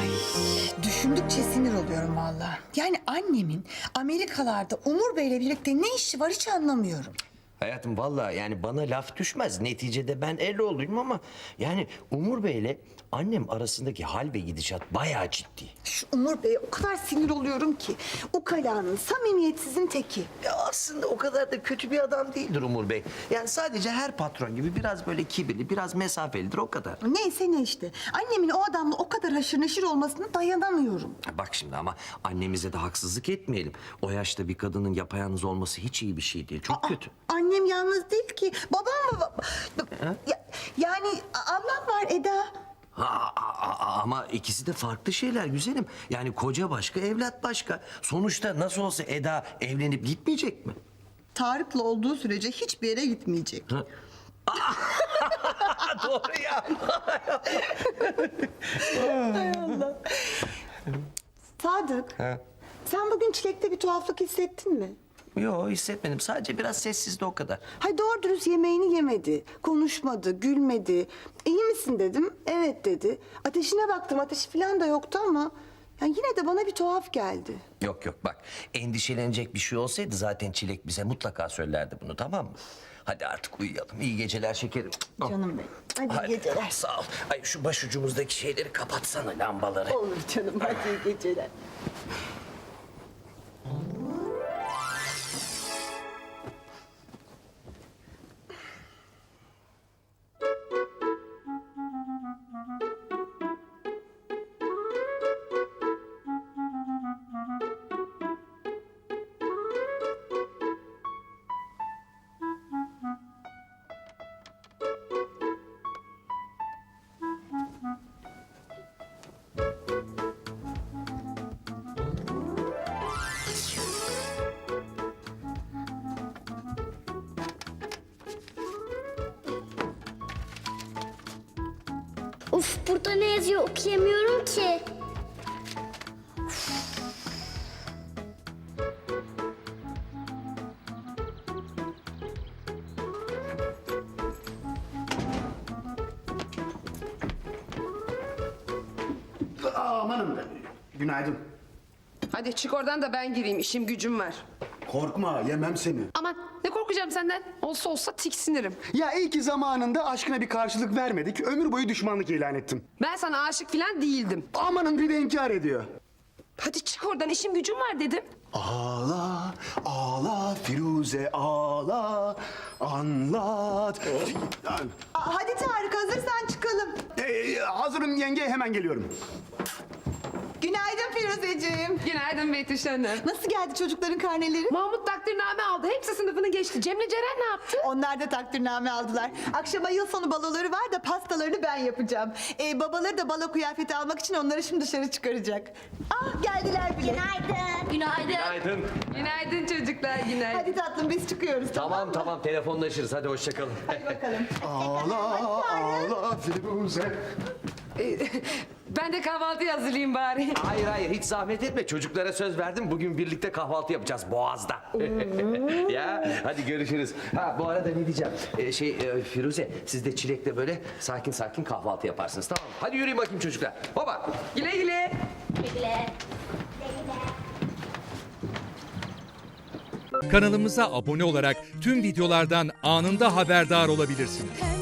Ay, düşündükçe sinir oluyorum valla. Yani annemin Amerikalarda Umur Bey'le birlikte ne işi var hiç anlamıyorum. Hayatım vallahi yani bana laf düşmez. Neticede ben Eroğlu'yum ama yani Umur Bey'le annem arasındaki hal ve gidişat bayağı ciddi. Şu Umur Bey'e o kadar sinir oluyorum ki. Ukalanın, samimiyetsizin teki. Ya aslında o kadar da kötü bir adam değildir Umur Bey. Yani sadece her patron gibi biraz böyle kibirli, biraz mesafelidir o kadar. Neyse ne işte. Annemin o adamla o kadar haşır neşir olmasına dayanamıyorum. Bak şimdi ama annemize de haksızlık etmeyelim. O yaşta bir kadının yapayalnız olması hiç iyi bir şey değil. Çok kötü. Annem yalnız değil ki. Babam mı? Ya, yani ablam var Eda. Ha, a- a- ama ikisi de farklı şeyler güzelim. Yani koca başka, evlat başka. Sonuçta nasıl olsa Eda evlenip gitmeyecek mi? Tarık'la olduğu sürece hiçbir yere gitmeyecek. Doğru ya. Sadık, sen bugün Çilek'te bir tuhaflık hissettin mi? Yok hissetmedim. Sadece biraz sessizdi o kadar. Hay doğru dürüst yemeğini yemedi, konuşmadı, gülmedi. İyi misin dedim, evet dedi. Ateşine baktım, ateşi falan da yoktu ama... Yani yine de bana bir tuhaf geldi. Yok yok bak endişelenecek bir şey olsaydı zaten Çilek bize mutlaka söylerdi bunu tamam mı? Hadi artık uyuyalım. İyi geceler şekerim. Canım benim. Hadi, iyi geceler. Sağ ol. Ay şu başucumuzdaki şeyleri kapatsana lambaları. Olur canım, hadi iyi geceler. Uf burada ne yazıyor okuyamıyorum ki. Amanım günaydın. Hadi çık oradan da ben gireyim. İşim gücüm var. Korkma yemem seni. Aman ne korkacağım senden? Olsa olsa tiksinirim. Ya iyi ki zamanında aşkına bir karşılık vermedik. Ömür boyu düşmanlık ilan ettim. Ben sana aşık falan değildim. Amanın bir de inkar ediyor. Hadi çık oradan işim gücüm var dedim. Ağla, ağla Firuze ağla, anlat. Hadi Tarık, hazırsan çıkalım. Ee, hazırım yenge hemen geliyorum. Günaydın Firuzeciğim. Günaydın Betüş Hanım. Nasıl geldi çocukların karneleri? Mahmut takdirname aldı. Hepsi sınıfını geçti. Cemile Ceren ne yaptı? Onlar da takdirname aldılar. Akşama yıl sonu baloları var da pastalarını ben yapacağım. Ee, babaları da balo kıyafeti almak için onları şimdi dışarı çıkaracak. Ah geldiler bile. Günaydın. Günaydın. Günaydın. Günaydın çocuklar, günaydın. Hadi tatlım biz çıkıyoruz. Tamam tamam telefonlaşırız. Hadi hoşçakalın. bakalım. Ağla, ağla Firuze. Ben de kahvaltı hazırlayayım bari. Hayır hayır hiç zahmet etme. Çocuklara söz verdim. Bugün birlikte kahvaltı yapacağız Boğaz'da. ya hadi görüşürüz. Ha bu arada ne diyeceğim? Ee, şey e, Firuze siz de Çilek'le böyle sakin sakin kahvaltı yaparsınız tamam mı? Hadi yürüyün bakayım çocuklar. Baba. Güle güle. Güle. Kanalımıza abone olarak tüm videolardan anında haberdar olabilirsiniz.